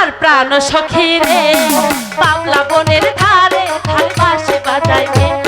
আমার প্রাণ সখীরে পাগলা বনের ধারে ধারে পাশে বাজাইবে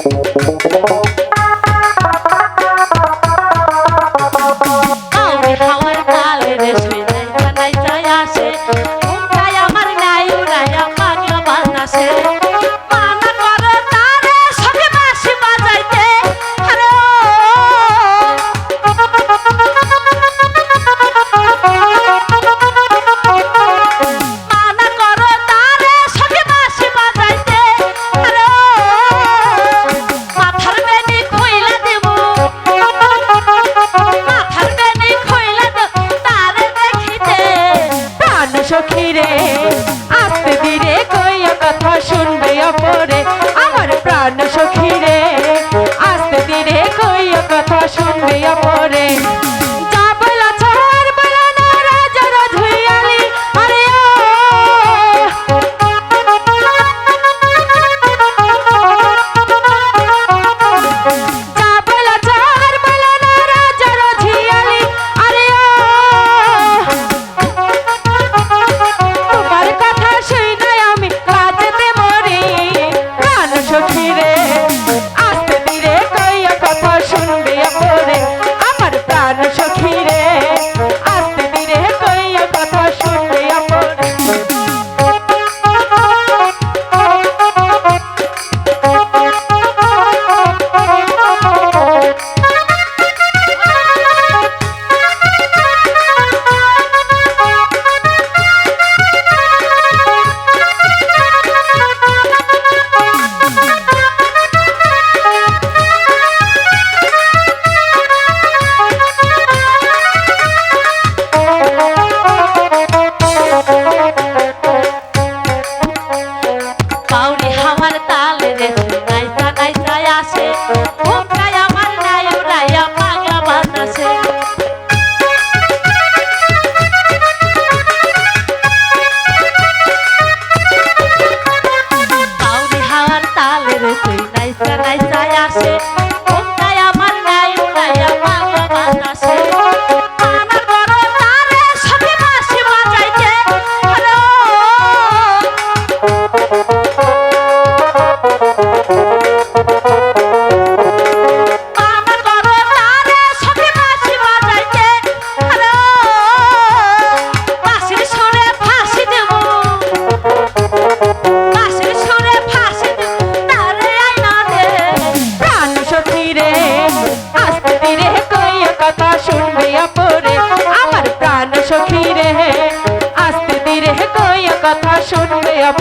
palhaço.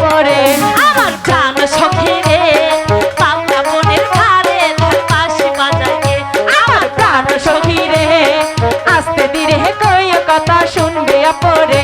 পরে আমার প্রাণ সখী রে পাপনা বনের ধারে পাশে বাজারে আমার প্রাণ সখী রে আস্তে ধীরে কইয়া কথা শুনবে পরে